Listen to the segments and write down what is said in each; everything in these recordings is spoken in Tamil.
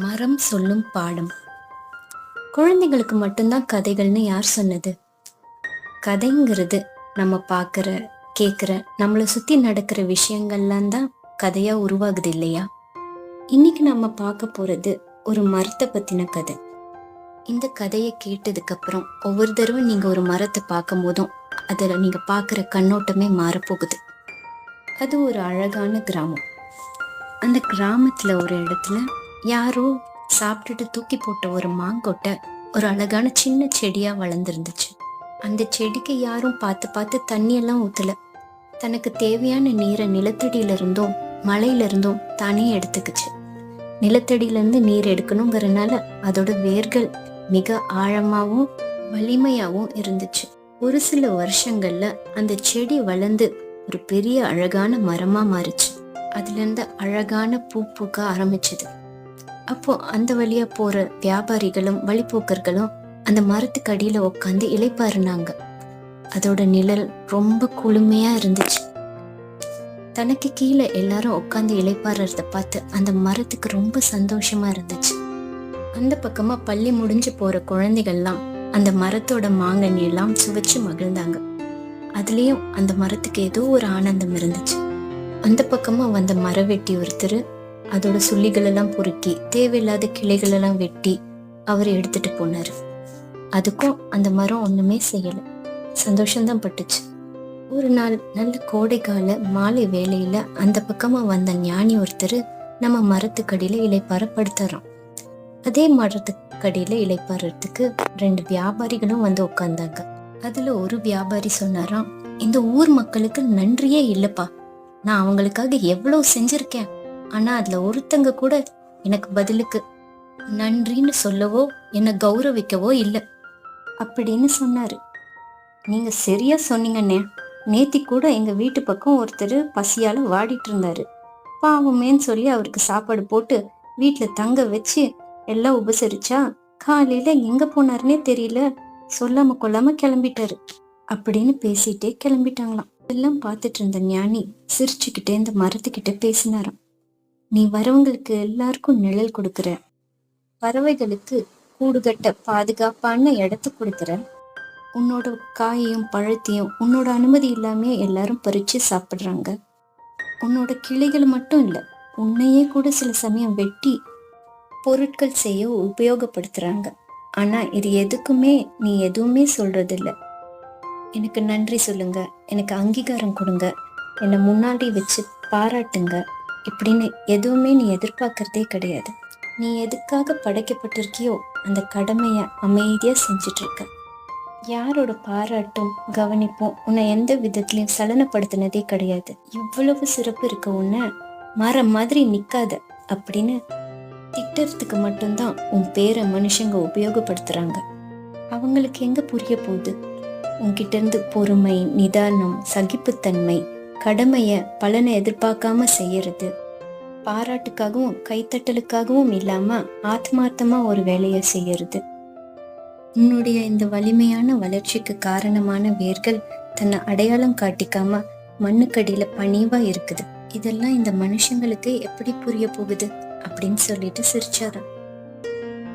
மரம் சொல்லும் பாடம். குழந்தைங்களுக்கு மட்டும்தான் கதைகள்னு யார் சொன்னது? கதைங்கிறது நம்ம பார்க்குற கேட்குற நம்மளை சுற்றி நடக்கிற விஷயங்கள்லாம் தான் கதையாக உருவாகுது இல்லையா? இன்னைக்கு நம்ம பார்க்க போகிறது ஒரு மரத்தை பற்றின கதை. இந்த கதையை கேட்டதுக்கப்புறம் ஒவ்வொரு தடவை நீங்கள் ஒரு மரத்தை பார்க்கும் போதும் அதில் நீங்கள் பார்க்குற கண்ணோட்டமே மாறப்போகுது. அது ஒரு அழகான கிராமம். அந்த கிராமத்தில் ஒரு இடத்துல யாரோ சாப்பிட்டுட்டு தூக்கி போட்ட ஒரு மாங்கொட்டை ஒரு அழகான சின்ன செடியாக வளர்ந்துருந்துச்சு. அந்த செடிக்கு யாரும் பார்த்து பார்த்து தண்ணியெல்லாம் ஊற்றல தனக்கு தேவையான நீரை நிலத்தடியில இருந்தும் மலையில இருந்தும் தானே எடுத்துக்கிச்சு. நிலத்தடியிலேருந்து நீர் எடுக்கணுங்கிறனால அதோட வேர்கள் மிக ஆழமாகவும் வலிமையாகவும் இருந்துச்சு. ஒரு சில வருஷங்கள்ல அந்த செடி வளர்ந்து ஒரு பெரிய அழகான மரமா மாறுச்சு. அதுல இருந்து அழகான பூ பூக்க ஆரம்பிச்சது. அப்போ அந்த வழியா போற வியாபாரிகளும் வழிப்போக்கர்களும் அந்த மரத்துக்கு அடியில உட்காந்து இழைப்பாருனாங்க அதோட நிழல் ரொம்ப குளுமையா இருந்துச்சு. தனக்கு கீழே எல்லாரும் உட்காந்து இழைப்பாடுறத பார்த்து அந்த மரத்துக்கு ரொம்ப சந்தோஷமா இருந்துச்சு. அந்த பக்கமா பள்ளி முடிஞ்சு போற குழந்தைகள்லாம் அந்த மரத்தோட மாங்கனி எல்லாம் சுவைச்சு மகிழ்ந்தாங்க. அதுலயும் அந்த மரத்துக்கு ஏதோ ஒரு ஆனந்தம் இருந்துச்சு. அந்த பக்கமா வந்த மரவெட்டி ஒருத்தர் அதோட சுள்ளிகள் எல்லாம் பொறுக்கி தேவையில்லாத கிளைகள் எல்லாம் வெட்டி அவர் எடுத்துட்டு போனாரு. அதுக்கும் அந்த மரம் ஒண்ணுமே செய்யல. சந்தோஷம்தான் பட்டுச்சு. ஒரு நாள் நல்ல கோடைக்கால மாலை வேலையில் அந்த பக்கமா வந்த ஞானி ஒருத்தர் நம்ம மரத்துக்கடியில இலைப்பார படுத்துறோம் அதே மரத்துக்கடியில இலைப்பாறதுக்கு ரெண்டு வியாபாரிகளும் வந்து உட்காந்தாங்க அதுல ஒரு வியாபாரி சொன்னாராம் இந்த ஊர் மக்களுக்கு நன்றியே இல்லப்பா. நான் அவங்களுக்காக எவ்வளவு செஞ்சிருக்கேன். ஆனா அதுல ஒருத்தங்க கூட எனக்கு பதிலுக்கு நன்றின்னு சொல்லவோ என்னை கௌரவிக்கவோ இல்லை. அப்படின்னு சொன்னாரு. நீங்க சரியா சொன்னீங்கண்ணே. நேத்தி கூட எங்க வீட்டு பக்கம் ஒருத்தர் பசியால வாடிட்டு இருந்தாரு. பாவமேன்னு சொல்லி அவருக்கு சாப்பாடு போட்டு வீட்டுல தங்க வச்சு எல்லாம் உபசரிச்சா காலையில எங்க போனாருன்னே தெரியல. சொல்லாம கொள்ளாம கிளம்பிட்டாரு. அப்படின்னு பேசிட்டே கிளம்பிட்டாங்களாம். எல்லாம் பார்த்துட்டு இருந்த ஞானி சிரிச்சுக்கிட்டே இந்த மரத்துக்கிட்ட பேசினாராம். நீ வரவங்களுக்கு எல்லாருக்கும் நிழல் கொடுக்குற பறவைகளுக்கு கூடுகட்ட பாதுகாப்பான இடத்த கொடுக்குற உன்னோட காயையும் பழத்தையும் உன்னோட அனுமதி இல்லாம எல்லாரும் பறிச்சு சாப்பிட்றாங்க. உன்னோட கிளைகள் மட்டும் இல்லை உன்னையே கூட சில சமயம் வெட்டி பொருட்கள் செய்ய உபயோகப்படுத்துறாங்க. ஆனா இது எதுக்குமே நீ எதுவுமே சொல்கிறதில்ல எனக்கு நன்றி சொல்லுங்க எனக்கு அங்கீகாரம் கொடுங்க. என்னை முன்னாடி வச்சு பாராட்டுங்க. இப்படின்னு எதுவுமே நீ எதிர்பார்க்கறதே கிடையாது. நீ எதுக்காக படைக்கப்பட்டிருக்கியோ அந்த கடமையை அமைதியாக செஞ்சுட்டு இருக்க யாரோட பாராட்டும் கவனிப்பும் உன்னை எந்த விதத்துலையும் சலனப்படுத்தினதே கிடையாது. இவ்வளவு சிறப்பு இருக்க உன்னை மரம் மாதிரி நிற்காத அப்படின்னு திட்டத்துக்கு மட்டும்தான் உன் பேரை மனுஷங்க உபயோகப்படுத்துறாங்க. அவங்களுக்கு எங்கே புரிய போகுது? உன்கிட்ட இருந்து பொறுமை நிதானம் சகிப்புத்தன்மை கடமையை பலனை எதிர்பார்க்காம செய்யறது. பாராட்டுக்காகவும் கைத்தட்டலுக்காகவும் இல்லாம ஆத்மார்த்தமா ஒரு வேலையை செய்யறது. உன்னுடைய இந்த வலிமையான வளர்ச்சிக்கு காரணமான வேர்கள் தன்னை அடையாளம் காட்டிக்காம மண்ணுக்கடியில பணிவா இருக்குது. இதெல்லாம் இந்த மனுஷங்களுக்கு எப்படி புரிய போகுது? அப்படின்னு சொல்லிட்டு சிரிச்சாராம்.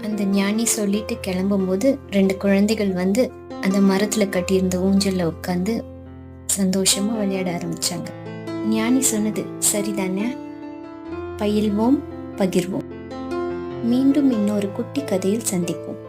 அந்த ஞானி சொல்லிட்டு கிளம்பும்போது ரெண்டு குழந்தைகள் வந்து அந்த மரத்துல கட்டியிருந்த ஊஞ்சல்ல உட்காந்து சந்தோஷமா விளையாட ஆரம்பிச்சாங்க. ஞானி சொன்னது சரிதானே? பயில்வோம் பகிர்வோம். மீண்டும் இன்னொரு குட்டி கதையில் சந்திப்போம்.